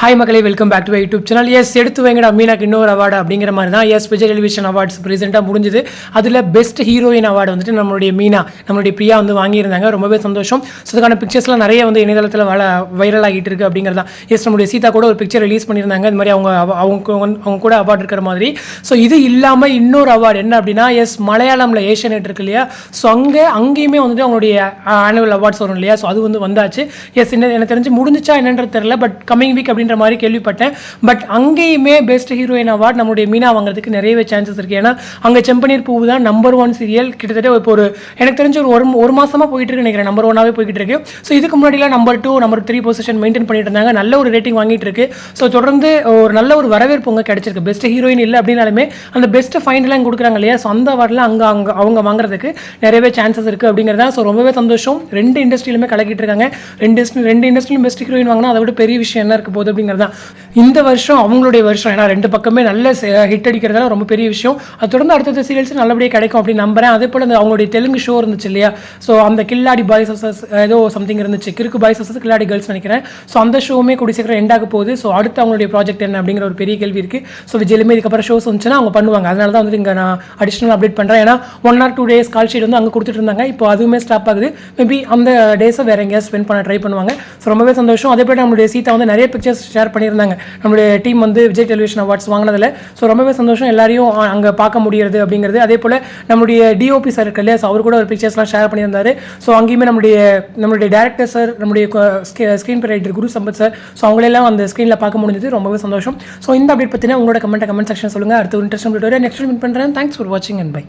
Hi மக்களே welcome back to YouTube channel yes எடுத்து வைங்கடா மீனாக்கு இன்னொரு அவார்டு அப்படிங்கிற மாதிரி தான். எஸ் விஜய் டெலிவிஷன் அவார்ட்ஸ் ப்ரெசென்ட்டாக முடிஞ்சுது. அதில் பெஸ்ட் ஹீரோயின் அவார்டு வந்துட்டு நம்மளுடைய மீனா நம்மளுடைய பிரியா வந்து வாங்கியிருந்தாங்க. ரொம்பவே சந்தோஷம். ஸோ அதுக்கான பிக்சர்ஸ்லாம் நிறைய வந்து இணையதளத்தில் வள வைரல் ஆகிட்டு இருக்கு அப்படிங்கிறதா. தான் எஸ் நம்மளுடைய சீதா கூட ஒரு பிக்சர் ரிலீஸ் பண்ணியிருந்தாங்க. இந்த மாதிரி அவங்க அவங்க அவங்க கூட அவார்டு இருக்கிற மாதிரி. ஸோ இது இல்லாமல் இன்னொரு அவார்டு என்ன அப்படின்னா எஸ் மலையாளமில் ஏஷியநெட் இருக்கு இல்லையா? ஸோ அங்கே அங்கேயுமே வந்துட்டு அவங்களுடைய ஆனுவல் அவார்ட்ஸ் வரும் இல்லையா? ஸோ அது வந்து வந்தாச்சு. எஸ் என்ன எனக்கு தெரிஞ்சு முடிஞ்சிச்சா என்னன்றது தெரியல. பட் கமிங் வீக் அப்படின்னு அப்படின்ற மாதிரி கேள்விப்பட்டேன். பட் அங்கேயுமே பெஸ்ட் ஹீரோயின் அவார்ட் நம்மளுடைய மீனா வாங்குறதுக்கு நிறையவே சான்சஸ் இருக்கு. ஏன்னா அங்கே செம்பனீர் பூவு தான் நம்பர் ஒன் சீரியல் கிட்டத்தட்ட இப்போ ஒரு எனக்கு தெரிஞ்ச ஒரு ஒரு ஒரு மாசமா போயிட்டு இருக்கு நினைக்கிறேன். நம்பர் ஒன்னாவே போய்கிட்டு இருக்கு. ஸோ இதுக்கு முன்னாடிலாம் number two number three position maintain பண்ணிட்டு இருந்தாங்க. நல்ல ஒரு ரேட்டிங் வாங்கிட்டு இருக்கு. ஸோ தொடர்ந்து ஒரு நல்ல ஒரு வரவேற்பு உங்க கிடைச்சிருக்கு. பெஸ்ட் ஹீரோயின் இல்லை அப்படின்னாலுமே அந்த பெஸ்ட் ஃபைனலாம் கொடுக்குறாங்க இல்லையா? ஸோ அந்த அவார்ட்லாம் அங்கே அங்கே அவங்க வாங்குறதுக்கு நிறையவே சான்சஸ் இருக்குது அப்படிங்கிறதா ஸோ ரொம்பவே சந்தோஷம். ரெண்டு இண்டஸ்ட்ரியிலுமே கலக்கிட்டு இருக்காங்க. ரெண்டு ரெண்டு இண்டஸ்ட்ரியிலும் பெஸ்ட் ஹீரோயின் வாங்கினா அதை விட பெரிய விஷயம் என்ன இருக்க போகுது அப்படிங்கிறது தான் இந்த வருஷம் அவங்களுடைய வருஷம். ஏன்னா ரெண்டு பக்கமே நல்ல ஹிட் அடிக்கிறதால ரொம்ப பெரிய விஷயம். அது தொடர்ந்து அடுத்தடுத்த சீரியல்ஸ் நல்லபடியாக கிடைக்கும் அப்படின்னு நம்புறேன். அதே போல் அந்த அவங்களுடைய தெலுங்கு ஷோ இருந்துச்சு இல்லையா? ஸோ அந்த கில்லாடி பாய்ஸ் ஏதோ சம்திங் இருந்துச்சு. கிறுக்கு பாய்ஸ் கில்லாடி கேர்ள்ஸ் நினைக்கிறேன். ஸோ அந்த ஷோவுமே கூடி சீக்கிரம் எண்ட் ஆக போகுது. ஸோ அடுத்து அவங்களுடைய ப்ராஜெக்ட் என்ன அப்படிங்கிற ஒரு பெரிய கேள்வி இருக்குது ஸோ விஜயிலுமே இதுக்கப்புறம் ஷோஸ் வந்துச்சுன்னா அவங்க பண்ணுவாங்க. அதனால தான் வந்து இங்கே நான் அடிஷனல் அப்டேட் பண்ணுறேன் ஏன்னா one or two days call sheet வந்து அங்கே கொடுத்துட்டு இருந்தாங்க. இப்போ அதுவுமே ஸ்டாப் ஆகுது. மேபி அந்த டேஸை வேற எங்கேயாவது ஸ்பெண்ட் பண்ண ட்ரை பண்ணுவாங்க. ஸோ ரொம்பவே சந்தோஷம். அதே போல் நம்மளுடைய சீதா வந்து நிறைய பிக்சர்ஸ் ஷேர் பண்ணியிருந்தாங்க. நம்மளுடைய டீம் வந்து விஜய் டெலிவிஷன் அவார்ட்ஸ் வாங்கினதில். ஸோ ரொம்பவே சந்தோஷம். எல்லாரையும் அங்கே பார்க்க முடியறது அப்படிங்கிறது. அதே போல் நம்மளுடைய டிஓபி சார் இருக்கு இல்லையா? ஸோ அவர் கூட ஒரு பிக்சர்ஸ்லாம் ஷேர் பண்ணியிருந்தார். ஸோ அங்கேயுமே நம்மளுடைய நம்மளுடைய டேரக்டர் சார் நம்மளுடைய screen writer Guru Sampath sir so அவங்களெல்லாம் அந்த ஸ்க்ரீனில் பார்க்க முடிஞ்சது. ரொம்பவே சந்தோஷம். ஸோ இந்த அப்டேட் பற்றினா உங்களோட கமெண்ட் கமெண்ட் செக்ஷன் சொல்லுங்கள் அடுத்து இன்ட்ரெஸ்ட் நெக்ஸ்ட் மீட் பண்ணுறேன் தேங்க்ஸ் ஃபார் வாட்சிங் அண்ட் பை